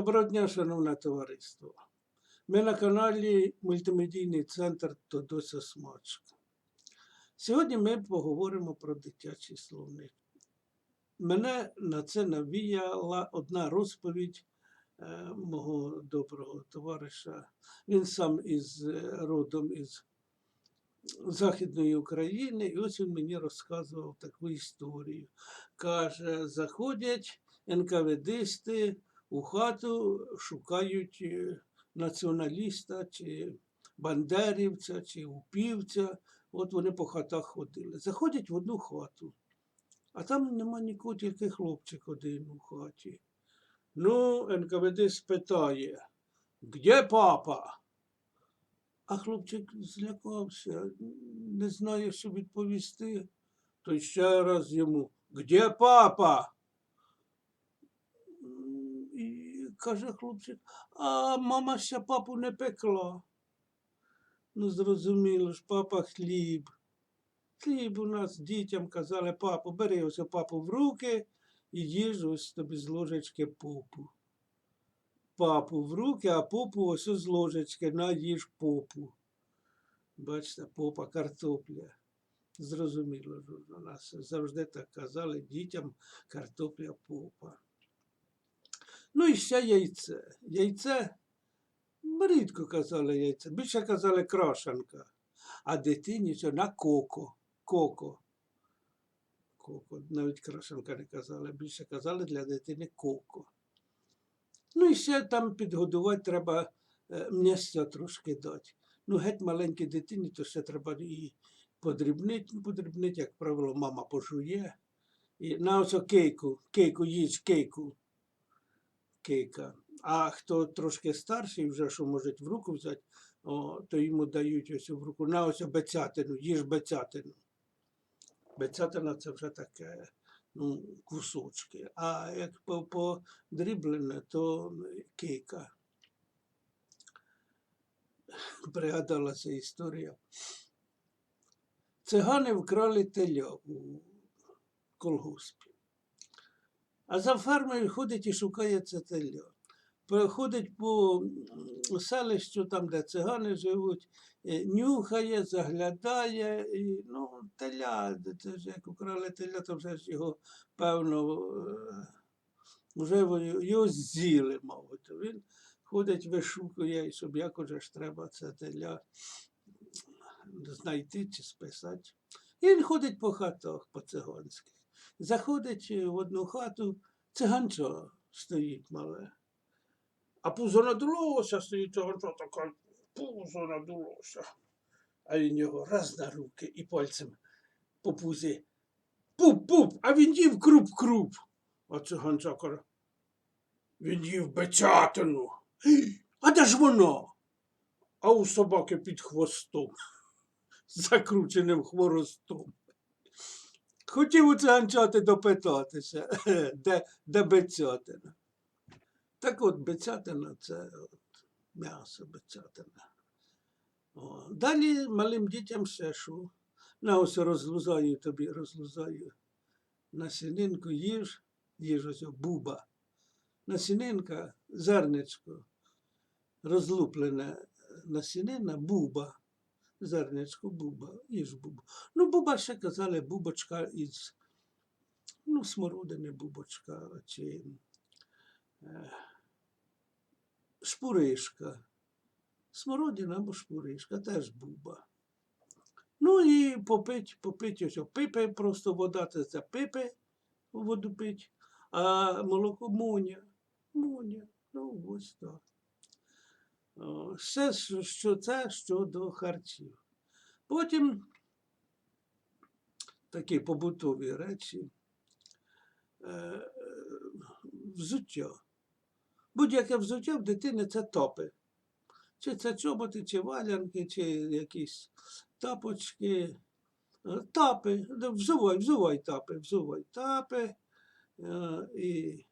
Доброго дня, шановне товариство. Ми на каналі Мультимедійний центр Тодося Смачка. Сьогодні ми поговоримо про дитячий словник. Мене на це навіяла одна розповідь е, мого доброго товариша. Він сам із е, родом із Західної України, і ось він мені розказував таку історію. Каже, заходять НКВДисти у хату, шукають е, націоналіста чи бандерівця, чи упівця. От вони по хатах ходили. Заходять в одну хату, а там нема нікого, тільки хлопчик один у хаті. Ну, НКВД спитає, де папа? А хлопчик злякався, не знає, що відповісти. То ще раз йому, де папа? М, І каже хлопчик, а мама ще папу не пекла. Ну, зрозуміло ж, папа хліб. Хліб у нас дітям казали, папу, бери ось папу в руки і їж ось тобі з ложечки попу. Папу в руки, а попу ось з ложечки, на їж попу. Бачите, попа картопля. Зрозуміло, ж, у нас завжди так казали дітям картопля попа. Ну і ще яйце. Яйце рідко казали яйце, більше казали крашанка, а дитині що на коко. Коко. Коко. Навіть крашенка не казали, більше казали для дитини коко. Ну і ще там підгодувати треба е, м'ясця трошки дати. Ну, геть маленькій дитині, то ще треба і подрібнити, подрібнити, як правило, мама пожує. І на ось кейку, кейку їж, кейку. Кейка. А хто трошки старший, вже що може в руку взяти, о, то йому дають ось в руку. На ось бецятину, їж бецятину. Бецятина це вже таке ну, кусочки. А як подріблене, то кейка. Пригадалася історія. Цигани вкрали теля у колгоспі. А за фермою ходить і шукає це теля. Проходить по селищу, там, де цигани живуть, е, нюхає, заглядає, і, ну, теля, це ж як украли теля, то вже ж його, певно, е, вже його з'їли, мабуть. Він ходить, вишукує, і щоб як уже ж треба це теля знайти чи списати. І він ходить по хатах по циганських. Заходить е, в одну хату, циганчо стоїть мале. А пузо надулося, стоїть циганчо така, пузо надулося. А він його раз на руки і пальцем по пузі. Пуп-пуп, а він їв круп-круп. А циганча каже, він їв бечатину. А де ж воно? А у собаки під хвостом, закрученим хворостом. Хотів у циганчати допитатися, де, де бецятина. Так от бецятина це от, м'ясо бецятина. О, далі малим дітям ще що. На ось розлузаю тобі, розлузаю. Насінинку їж, їж ось буба. Насінинка, зерничко, розлуплене насінина, буба. Зерничко, буба, їж буба. Ну, буба ще казали, бубочка із ну, смородини бубочка чи е, шпуришка. Смородина або шпуришка, теж буба. Ну і попить, попить ось пипи, просто вода це, пипи, воду пить, а молоко моня. Моня. Ну, ось так. О, Все, що- це щодо харчів. Потім такі побутові речі, е, е, взуття. Будь-яке взуття в дитини це топи. Чи це чоботи, чи валянки, чи якісь тапочки. Е, Тапи, взувай, взувай тапи, взувай тапи. е, І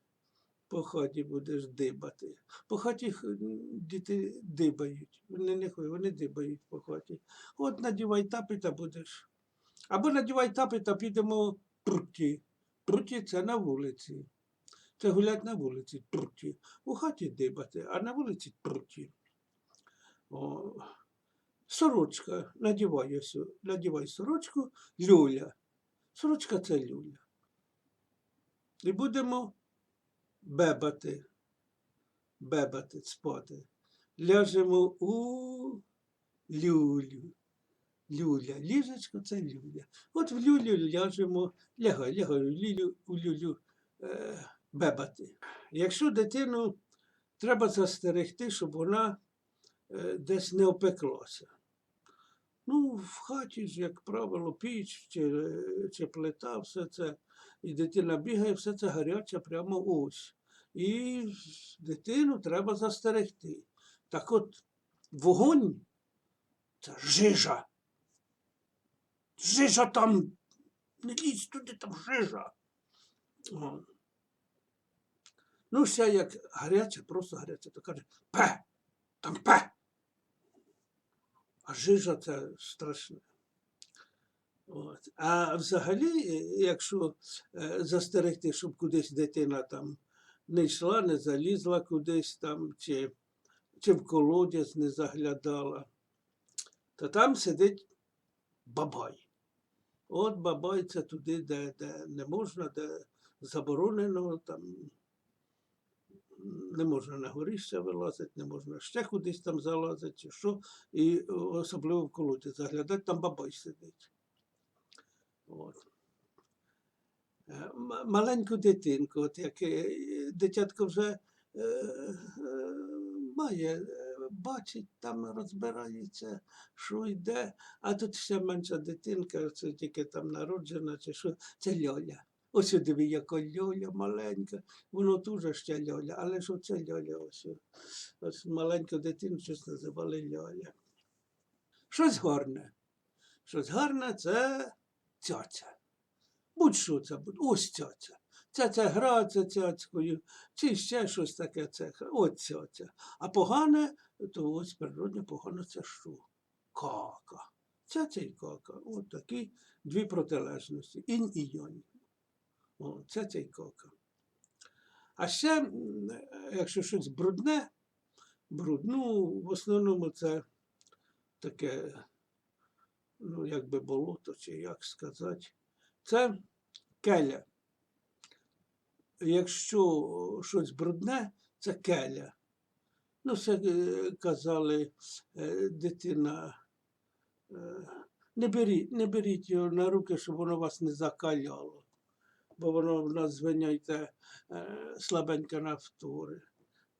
по хаті будеш дибати. По хаті діти дибають. Вони не ходять, вони дибають по хаті. От надівай тапи та будеш. Або надівай тапи та підемо пруті. Пруті це на вулиці. Це гулять на вулиці турті. У хаті дибати, а на вулиці турті. О, сорочка, надівай, надівай сорочку, люля. Сорочка це люля. І будемо бебати, бебати, спати. Ляжемо у люлю. Люля. Ліжечко це люля. От в люлю ляжемо, лягай, лягай у люлю, у люлю е, бебати. Якщо дитину треба застерегти, щоб вона е, десь не опеклася. Ну, в хаті ж, як правило, піч чи, чи плита, все це, і дитина бігає, все це гаряче прямо ось. І дитину треба застерегти. Так от, вогонь це жижа. Жижа там, не лізь туди, там жижа. О. Ну, ще як гаряче, просто гаряче, то каже, пе, там пе. А жижа це страшне. От. А взагалі, якщо е, застерегти, щоб кудись дитина там не йшла, не залізла кудись там, чи, чи в колодязь не заглядала, то там сидить бабай. От бабай це туди, де, де не можна, де заборонено, там не можна на горище вилазити, не можна ще кудись там залазити, чи що, і особливо в колоді заглядати, там бабай сидить. От. Е, Маленьку дитинку, от як е, дитятко вже е, е, має, бачить, там розбирається, що йде, а тут ще менша дитинка, це тільки там народжена, чи що, це льоля. Ось диви, яка льоля маленька, воно дуже ще льоля, але ж оце льоля ось. Ось маленьку дитину щось називали льоля. Щось гарне. Щось гарне це цяця. Будь-що це буде, ось цяця. Цяця грається цяцькою, чи ще щось таке це. Ось цяця. А погане, то ось природне погане це що? Кака. Цяця і кака. От такі дві протилежності. Інь і йонь. О, цяця і кака. А ще, якщо щось брудне, бруд, ну, в основному це таке, ну, якби болото, чи як сказати, це келя. Якщо щось брудне, це келя. Ну, це е, казали е, дитина. е, Не беріть, не беріть його на руки, щоб воно вас не закаляло. Бо воно в нас звиняйте е, слабенька нафтури.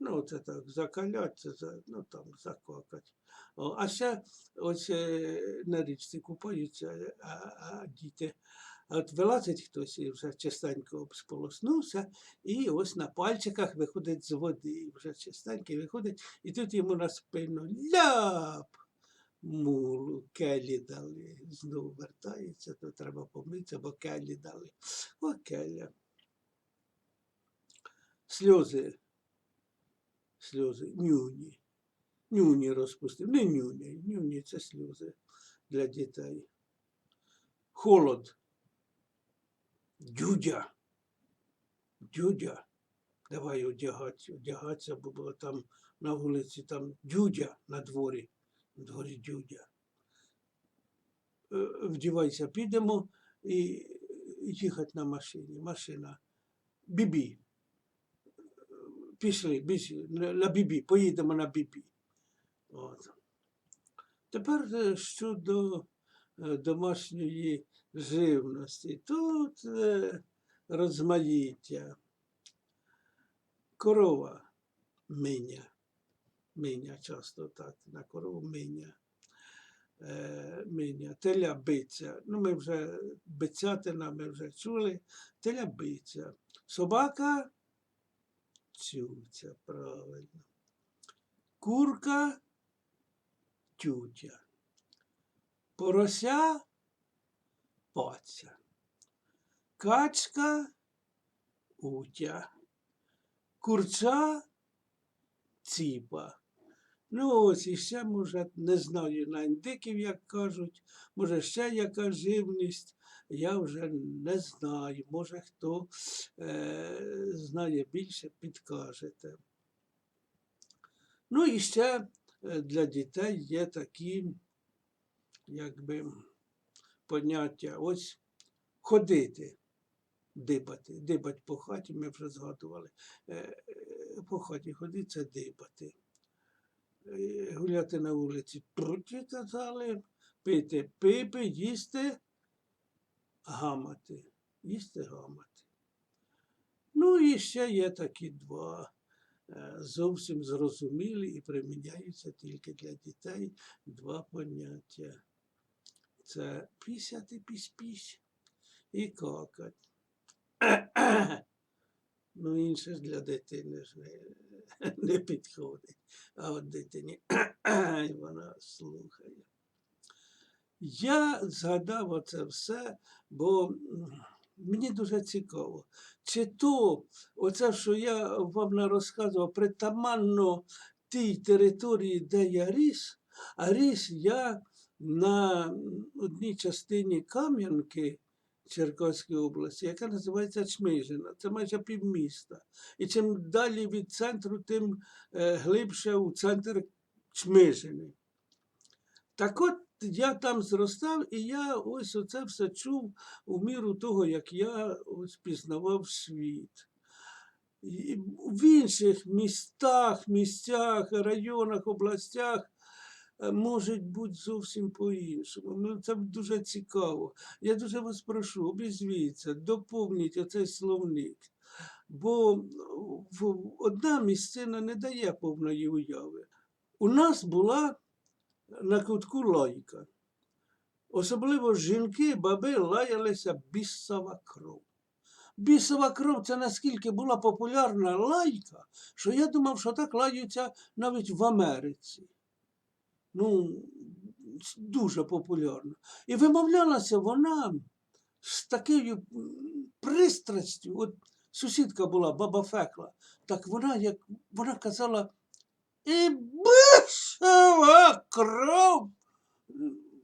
Ну, це так, закалять, це ну там закокать. А ще ось е, на річці купаються, діти. А От вилазить хтось і вже чистенько обсполоснувся, і ось на пальчиках виходить з води, і вже чистенький виходить, і тут йому на спину ляп! Мулу, келі дали. Знову вертається, то треба помитися, бо келі дали. О, келя. Сльози. Сльози. Нюні. Нюні розпустив. Не нюні. Нюні це сльози для дітей. Холод. Дюдя. Дюдя. Давай одягатися, одягатися, бо було там на вулиці там дюдя на дворі. На дворі дюдя. Е, Вдівайся, підемо і їхати на машині. Машина. Бібі. Пішли, пішли, на бібі, поїдемо на бібі. От. Тепер е, щодо е, домашньої живності. Тут е, розмаїття. Корова миня. Миня часто так, на корову миня. Е, миня. Теля биця. Ну, ми вже бицятина, ми вже чули. Теля биця. Собака цюця, правильно. Курка тютя. Порося паця. Качка утя. Курча ціпа. Ну, ось іще, може, не знаю, на індиків, як кажуть, може, ще яка живність. я вже не знаю. Може, хто е, знає більше, підкажете. Ну і ще е, для дітей є такі, якби, поняття. Ось ходити, дибати. Дибать по хаті, ми вже згадували. Е, е, По хаті ходити це дибати. Е, Гуляти на вулиці прутки казали, пити пипи, їсти, гамати. Їсти гамати. Ну і ще є такі два зовсім зрозумілі і приміняються тільки для дітей два поняття. Це пісяти пісь-пісь і какать. Ну, інше ж для дитини ж не, не підходить. А от дитині вона слухає. Я згадав оце все, бо мені дуже цікаво, чи то оце, що я вам не розказував, притаманно тій території, де я ріс, а ріс я на одній частині Кам'янки Черкаської області, яка називається Чмижина. Це майже півміста. І чим далі від центру, тим е, глибше у центр Чмижини. Так от я там зростав, і я ось оце все чув у міру того, як я ось пізнавав світ. І в інших містах, місцях, районах, областях можуть бути зовсім по-іншому. Ну, Це дуже цікаво. Я дуже вас прошу, обізвіться, доповніть оцей словник. Бо одна місцина не дає повної уяви. У нас була на кутку лайка. Особливо жінки, баби лаялися бісова кров. Бісова кров це наскільки була популярна лайка, що я думав, що так лаються навіть в Америці. Ну, дуже популярно. І вимовлялася вона з такою пристрастю. От сусідка була, баба Фекла, так вона, як вона казала, і бісова кров.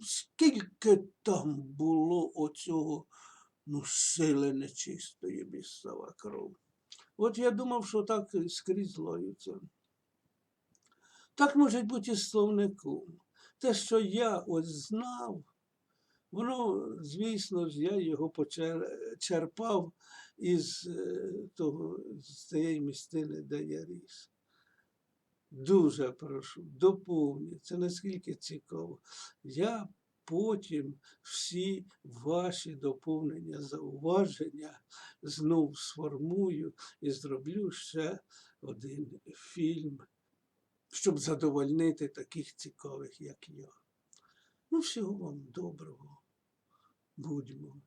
Скільки там було оцього ну, сили нечистої бісова кров. От я думав, що так скрізь лаються. Так може бути і з словником. Те, що я ось знав, воно, звісно ж, я його почер- черпав із е, того, з цієї містини, де я ріс. Дуже прошу, доповніть. Це наскільки цікаво. Я потім всі ваші доповнення, зауваження знов сформую і зроблю ще один фільм, щоб задовольнити таких цікавих, як я. Ну, всього вам доброго. Будьмо.